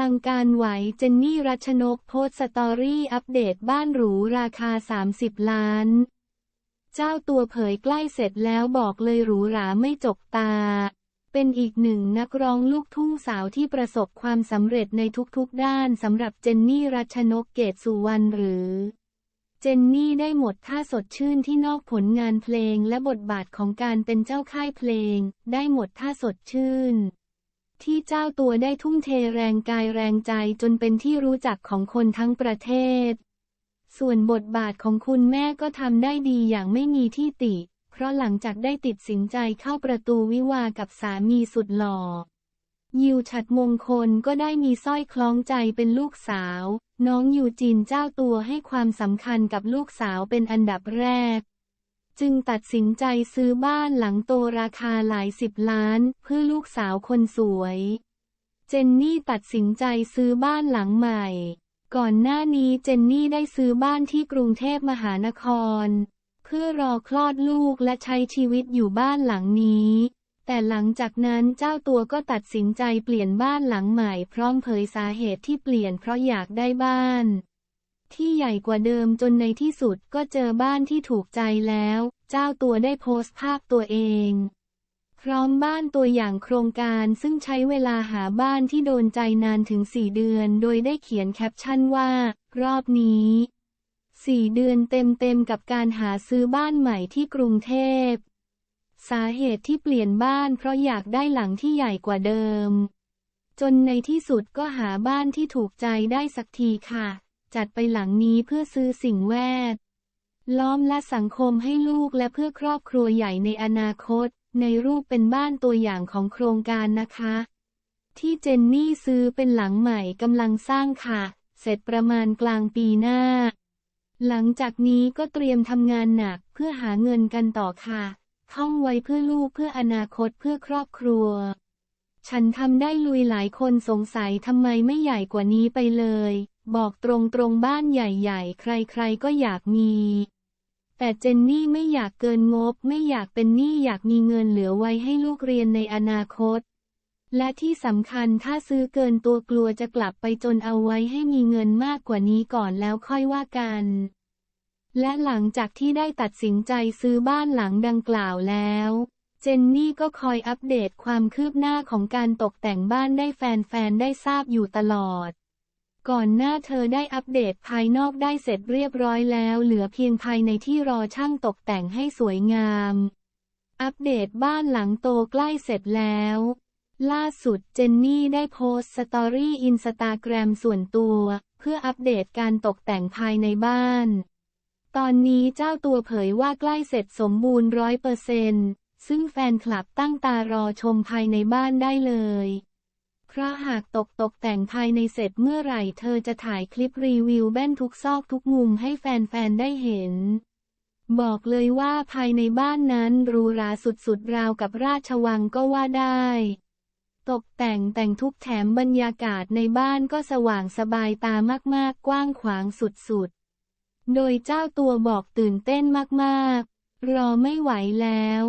ลังการไหวเจนนี่รัชนกโพสต์สตอรี่อัปเดตบ้านหรูราคา 30 ล้าน เจ้าตัวเผยใกล้เสร็จแล้วบอกเลยหรูหราไม่จกตา เป็นอีกหนึ่งนักร้องลูกทุ่งสาวที่ประสบความสำเร็จในทุกๆด้านสำหรับเจนนี่รัชนกเกตสุวรรณหรือ เจนนี่ได้หมดท่าสดชื่นที่นอกผลงานเพลงและบทบาทของการเป็นเจ้าค่ายเพลง ได้หมดท่าสดชื่น ที่เจ้าตัวได้ทุ่มเทแรงกายแรงใจจนเป็นที่รู้จักของคนทั้งประเทศ ส่วนบทบาทของคุณแม่ก็ทำได้ดีอย่างไม่มีที่ติ เพราะหลังจากได้ติดสินใจเข้าประตูวิวากับสามีสุดหล่อ ยิวฉัดมงคลก็ได้มีสร้อยคล้องใจเป็นลูกสาว น้องยูจินเจ้าตัวให้ความสำคัญกับลูกสาวเป็นอันดับแรก จึงตัดสินใจซื้อบ้านหลังโตราคาหลายสิบล้านเพื่อลูกสาวคนสวย เจนนี่ตัดสินใจซื้อบ้านหลังใหม่ ก่อนหน้านี้เจนนี่ได้ซื้อบ้านที่กรุงเทพมหานคร เพื่อรอคลอดลูกและใช้ชีวิตอยู่บ้านหลังนี้ แต่หลังจากนั้นเจ้าตัวก็ตัดสินใจเปลี่ยนบ้านหลังใหม่ พร้อมเผยสาเหตุที่เปลี่ยนเพราะอยากได้บ้าน ที่ใหญ่กว่าเดิมจนในที่สุดก็เจอบ้านที่ถูกใจแล้ว เจ้าตัวได้โพสต์ภาพตัวเอง พร้อมบ้านตัวอย่างโครงการซึ่งใช้เวลาหาบ้านที่โดนใจนานถึง4เดือน โดยได้เขียนแคปชั่นว่า รอบนี้4เดือนเต็มๆกับการหาซื้อบ้านใหม่ที่กรุงเทพ สาเหตุที่เปลี่ยนบ้านเพราะอยากได้หลังที่ใหญ่กว่าเดิม จนในที่สุดก็หาบ้านที่ถูกใจได้สักทีค่ะ จัดไปหลังนี้เพื่อซื้อสิ่งแวด ล้อมและสังคมให้ลูกและเพื่อครอบครัวใหญ่ในอนาคต ในรูปเป็นบ้านตัวอย่างของโครงการนะคะ ที่เจนนี่ซื้อเป็นหลังใหม่กำลังสร้างค่ะ เสร็จประมาณกลางปีหน้า หลังจากนี้ก็เตรียมทำงานหนักเพื่อหาเงินกันต่อค่ะท่องไว้เพื่อลูกเพื่ออนาคตเพื่อครอบครัว ฉันทำได้ลุยหลายคนสงสัยทำไมไม่ใหญ่กว่านี้ไปเลย บอกตรงๆบ้านใหญ่ๆ ใครๆก็อยากมี แต่เจนนี่ไม่อยากเกินงบ ไม่อยากเป็นหนี้อยากมีเงินเหลือไว้ให้ลูกเรียนในอนาคต และที่สำคัญถ้าซื้อเกินตัวกลัวจะกลับไปจนเอาไว้ให้มีเงินมากกว่านี้ก่อนแล้วค่อยว่ากัน และหลังจากที่ได้ตัดสินใจซื้อบ้านหลังดังกล่าวแล้วเจนนี่ก็คอยอัปเดตความคืบหน้าของการตกแต่งบ้านได้แฟนๆ ได้ทราบอยู่ตลอด ก่อนหน้าเธอได้อัปเดตภายนอกได้เสร็จเรียบร้อยแล้ว เหลือเพียงภายในที่รอช่างตกแต่งให้สวยงาม อัปเดตบ้านหลังโตใกล้เสร็จแล้ว ล่าสุดเจนนี่ได้โพสต์สตอรี่อินสตาแกรมส่วนตัว เพื่ออัปเดตการตกแต่งภายในบ้าน ตอนนี้เจ้าตัวเผยว่าใกล้เสร็จสมบูรณ์ร้อยเปอร์เซนต์ซึ่งแฟนคลับตั้งตารอชมภายในบ้านได้เลย พราะหากตกตกแต่งภายในเสร็จเมื่อไหร่เธอจะถ่ายคลิปรีวิวแบ้นทุกซอกทุกมุมให้แฟนๆ ได้เห็น บอกเลยว่าภายในบ้านนั้นหรูหราสุดๆ ราวกับราชวังก็ว่าได้ ตกแต่งแต่งทุกแถมบรรยากาศในบ้านก็สว่างสบายตามากๆ กว้างขวางสุดๆ โดยเจ้าตัวบอกตื่นเต้นมากๆ รอไม่ไหวแล้ว